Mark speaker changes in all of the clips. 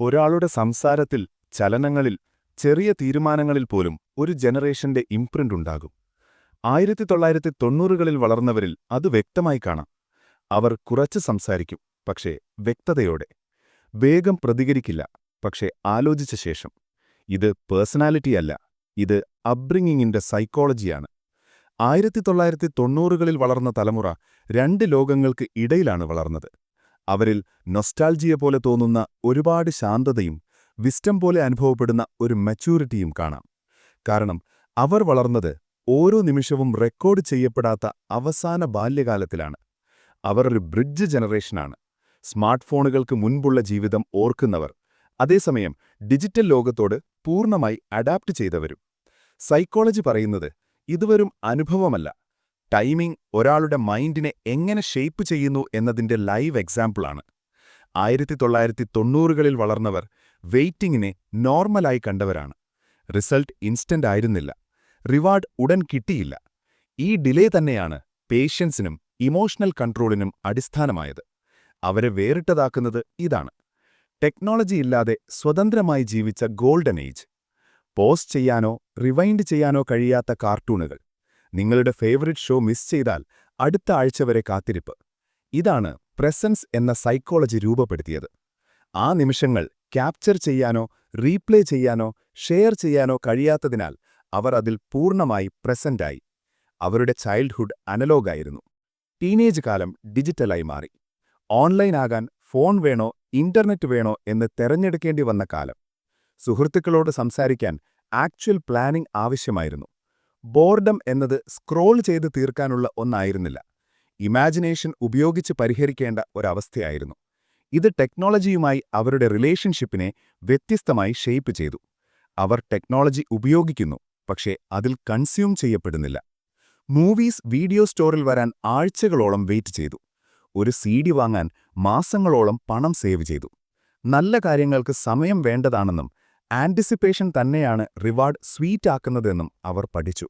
Speaker 1: ഒരാളുടെ സംസാരത്തിൽ ചലനങ്ങളിൽ ചെറിയ തീരുമാനങ്ങളിൽ പോലും ഒരു ജനറേഷന്റെ ഇംപ്രിന്റ് ഉണ്ടാകും. ആയിരത്തി തൊള്ളായിരത്തി തൊണ്ണൂറുകളിൽ വളർന്നവരിൽ അത് വ്യക്തമായി കാണാം. അവർ കുറച്ച് സംസാരിക്കും പക്ഷേ വ്യക്തതയോടെ. വേഗം പ്രതികരിക്കില്ല പക്ഷേ ആലോചിച്ച ശേഷം. ഇത് പേഴ്സണാലിറ്റിയല്ല ഇത് അബ്രിങ്ങിങ്ങിന്റെ സൈക്കോളജിയാണ്. ആയിരത്തി തൊള്ളായിരത്തി തൊണ്ണൂറുകളിൽ വളർന്ന തലമുറ രണ്ട് ലോകങ്ങൾക്ക് ഇടയിലാണ് വളർന്നത്. അവരിൽ നൊസ്റ്റാൾജിയ പോലെ തോന്നുന്ന ഒരുപാട് ശാന്തതയും വിസ്റ്റം പോലെ അനുഭവപ്പെടുന്ന ഒരു മെച്യൂരിറ്റിയും കാണാം. കാരണം അവർ വളർന്നത് ഓരോ നിമിഷവും റെക്കോർഡ് ചെയ്യപ്പെടാത്ത അവസാന ബാല്യകാലത്തിലാണ്. അവർ ഒരു ബ്രിഡ്ജ് ജനറേഷനാണ് സ്മാർട്ട് ഫോണുകൾക്ക് മുൻപുള്ള ജീവിതം ഓർക്കുന്നവർ അതേസമയം ഡിജിറ്റൽ ലോകത്തോട് പൂർണമായി അഡാപ്റ്റ് ചെയ്തവരും. സൈക്കോളജി പറയുന്നത് ഇതുവരും അനുഭവമല്ല. ടൈമിംഗ് ഒരാളുടെ മൈൻഡിനെ എങ്ങനെ ഷേപ്പ് ചെയ്യുന്നു എന്നതിന്റെ ലൈവ് എക്സാമ്പിളാണ് ആയിരത്തി തൊള്ളായിരത്തി തൊണ്ണൂറുകളിൽ വളർന്നവർ വെയ്റ്റിങ്ങിനെ നോർമലായി കണ്ടവരാണ്. റിസൾട്ട് ഇൻസ്റ്റന്റ് ആയിരുന്നില്ല. റിവാർഡ് ഉടൻ കിട്ടിയില്ല. ഈ ഡിലേ തന്നെയാണ് പേഷ്യൻസിനും ഇമോഷണൽ കൺട്രോളിനും അടിസ്ഥാനമായത്. അവരെ വേറിട്ടതാക്കുന്നത് ഇതാണ്. ടെക്നോളജി ഇല്ലാതെ സ്വതന്ത്രമായി ജീവിച്ച ഗോൾഡൻ ഏജ്. പോസ്റ്റ് ചെയ്യാനോ റിവൈൻഡ് ചെയ്യാനോ കഴിയാത്ത കാർട്ടൂണുകൾ. നിങ്ങളുടെ ഫേവറിറ്റ് ഷോ മിസ് ചെയ്താൽ അടുത്ത ആഴ്ച വരെ കാത്തിരിപ്പ്. ഇതാണ് പ്രസൻസ് എന്ന സൈക്കോളജി രൂപപ്പെടുത്തിയത്. ആ നിമിഷങ്ങൾ ക്യാപ്ചർ ചെയ്യാനോ റീപ്ലേ ചെയ്യാനോ ഷെയർ ചെയ്യാനോ കഴിയാത്തതിനാൽ അവർ അതിൽ പൂർണമായി പ്രസന്റായി. അവരുടെ ചൈൽഡ്ഹുഡ് അനലോഗായിരുന്നു. ടീനേജ് കാലം ഡിജിറ്റലായി മാറി. ഓൺലൈൻ ആകാൻ ഫോൺ വേണോ ഇന്റർനെറ്റ് വേണോ എന്ന് തെരഞ്ഞെടുക്കേണ്ടി വന്ന കാലം. സുഹൃത്തുക്കളോട് സംസാരിക്കാൻ ആക്ച്വൽ പ്ലാനിംഗ് ആവശ്യമായിരുന്നു. ബോർഡം എന്നത് സ്ക്രോൾ ചെയ്ത് തീർക്കാനുള്ള ഒന്നായിരുന്നില്ല. ഇമാജിനേഷൻ ഉപയോഗിച്ച് പരിഹരിക്കേണ്ട ഒരവസ്ഥയായിരുന്നു. ഇത് ടെക്നോളജിയുമായി അവരുടെ റിലേഷൻഷിപ്പിനെ വ്യത്യസ്തമായി ഷെയ്പ്പ് ചെയ്തു. അവർ ടെക്നോളജി ഉപയോഗിക്കുന്നു പക്ഷേ അതിൽ കൺസ്യൂം ചെയ്യപ്പെടുന്നില്ല. മൂവീസ് വീഡിയോ സ്റ്റോറിൽ വരാൻ ആഴ്ചകളോളം വെയിറ്റ് ചെയ്തു. ഒരു സി വാങ്ങാൻ മാസങ്ങളോളം പണം സേവ് ചെയ്തു. നല്ല കാര്യങ്ങൾക്ക് സമയം വേണ്ടതാണെന്നും ആന്റിസിപ്പേഷൻ തന്നെയാണ് റിവാർഡ് സ്വീറ്റ് ആക്കുന്നതെന്നും അവർ പഠിച്ചു.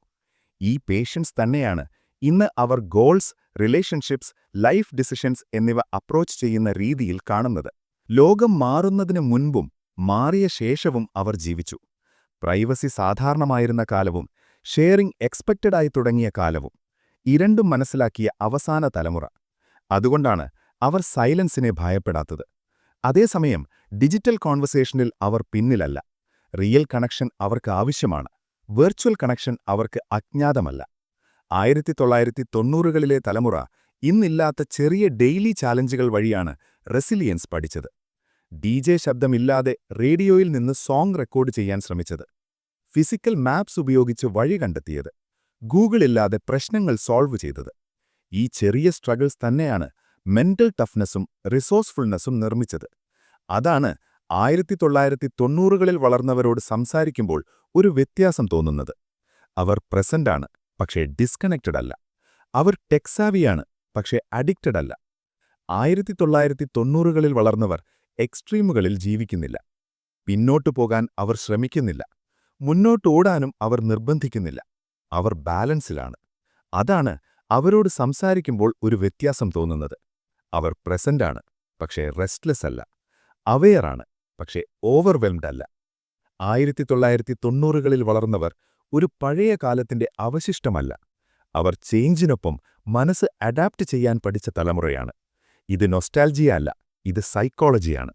Speaker 1: ഈ പേഷ്യൻസ് തന്നെയാണ് ഇന്ന് അവർ ഗോൾസ് റിലേഷൻഷിപ്സ് ലൈഫ് ഡിസിഷൻസ് എന്നിവ അപ്രോച്ച് ചെയ്യുന്ന രീതിയിൽ കാണുന്നത്. ലോകം മാറുന്നതിനു മുൻപും മാറിയ ശേഷവും അവർ ജീവിച്ചു. പ്രൈവസി സാധാരണമായിരുന്ന കാലവും ഷെയറിംഗ് എക്സ്പെക്റ്റഡായി തുടങ്ങിയ കാലവും ഇരണ്ടും മനസ്സിലാക്കിയ അവസാന തലമുറ. അതുകൊണ്ടാണ് അവർ സൈലൻസിനെ ഭയപ്പെടാത്തത്. അതേസമയം ഡിജിറ്റൽ കോൺവെർസേഷനിൽ അവർ പിന്നിലല്ല. റിയൽ കണക്ഷൻ അവർക്ക് ആവശ്യമാണ്. വെർച്വൽ കണക്ഷൻ അവർക്ക് അജ്ഞാതമല്ല. ആയിരത്തി തൊള്ളായിരത്തി തൊണ്ണൂറുകളിലെ തലമുറ ഇന്നില്ലാത്ത ചെറിയ ഡെയിലി ചാലഞ്ചുകൾ വഴിയാണ് റെസിലിയൻസ് പഠിച്ചത്. ഡി ജെ ശബ്ദമില്ലാതെ റേഡിയോയിൽ നിന്ന് സോങ് റെക്കോർഡ് ചെയ്യാൻ ശ്രമിച്ചത്. ഫിസിക്കൽ മാപ്സ് ഉപയോഗിച്ച് വഴി കണ്ടെത്തിയത്. ഗൂഗിളില്ലാതെ പ്രശ്നങ്ങൾ സോൾവ് ചെയ്തത്. ഈ ചെറിയ സ്ട്രഗിൾസ് തന്നെയാണ് മെന്റൽ ടഫ്നെസ്സും റിസോഴ്സ്ഫുൾനെസ്സും നിർമ്മിച്ചത്. അതാണ് ആയിരത്തി തൊള്ളായിരത്തി തൊണ്ണൂറുകളിൽ വളർന്നവരോട് സംസാരിക്കുമ്പോൾ ഒരു വ്യത്യാസം തോന്നുന്നത്. അവർ പ്രസന്റാണ് പക്ഷേ ഡിസ്കണക്റ്റഡ് അല്ല. അവർ ടെക്സാവിയാണ് പക്ഷേ അഡിക്റ്റഡ് അല്ല. ആയിരത്തി തൊള്ളായിരത്തി തൊണ്ണൂറുകളിൽ വളർന്നവർ എക്സ്ട്രീമുകളിൽ ജീവിക്കുന്നില്ല. പിന്നോട്ടു പോകാൻ അവർ ശ്രമിക്കുന്നില്ല. മുന്നോട്ടോടാനും അവർ നിർബന്ധിക്കുന്നില്ല. അവർ ബാലൻസിലാണ് അതാണ് അവരോട് സംസാരിക്കുമ്പോൾ ഒരു വ്യത്യാസം തോന്നുന്നത്. അവർ പ്രസന്റാണ് പക്ഷേ റെസ്റ്റ്ലെസ് അല്ല അവെയറാണ് പക്ഷേ ഓവർവെൽംഡ് അല്ല ആയിരത്തി തൊള്ളായിരത്തി തൊണ്ണൂറുകളിൽ വളർന്നവർ ഒരു പഴയ കാലത്തിന്റെ അവശിഷ്ടമല്ല. അവർ ചേഞ്ചിനൊപ്പം മനസ്സ് അഡാപ്റ്റ് ചെയ്യാൻ പഠിച്ച തലമുറയാണ്. ഇത് നൊസ്റ്റാൽജിയ അല്ല ഇത് സൈക്കോളജിയാണ്.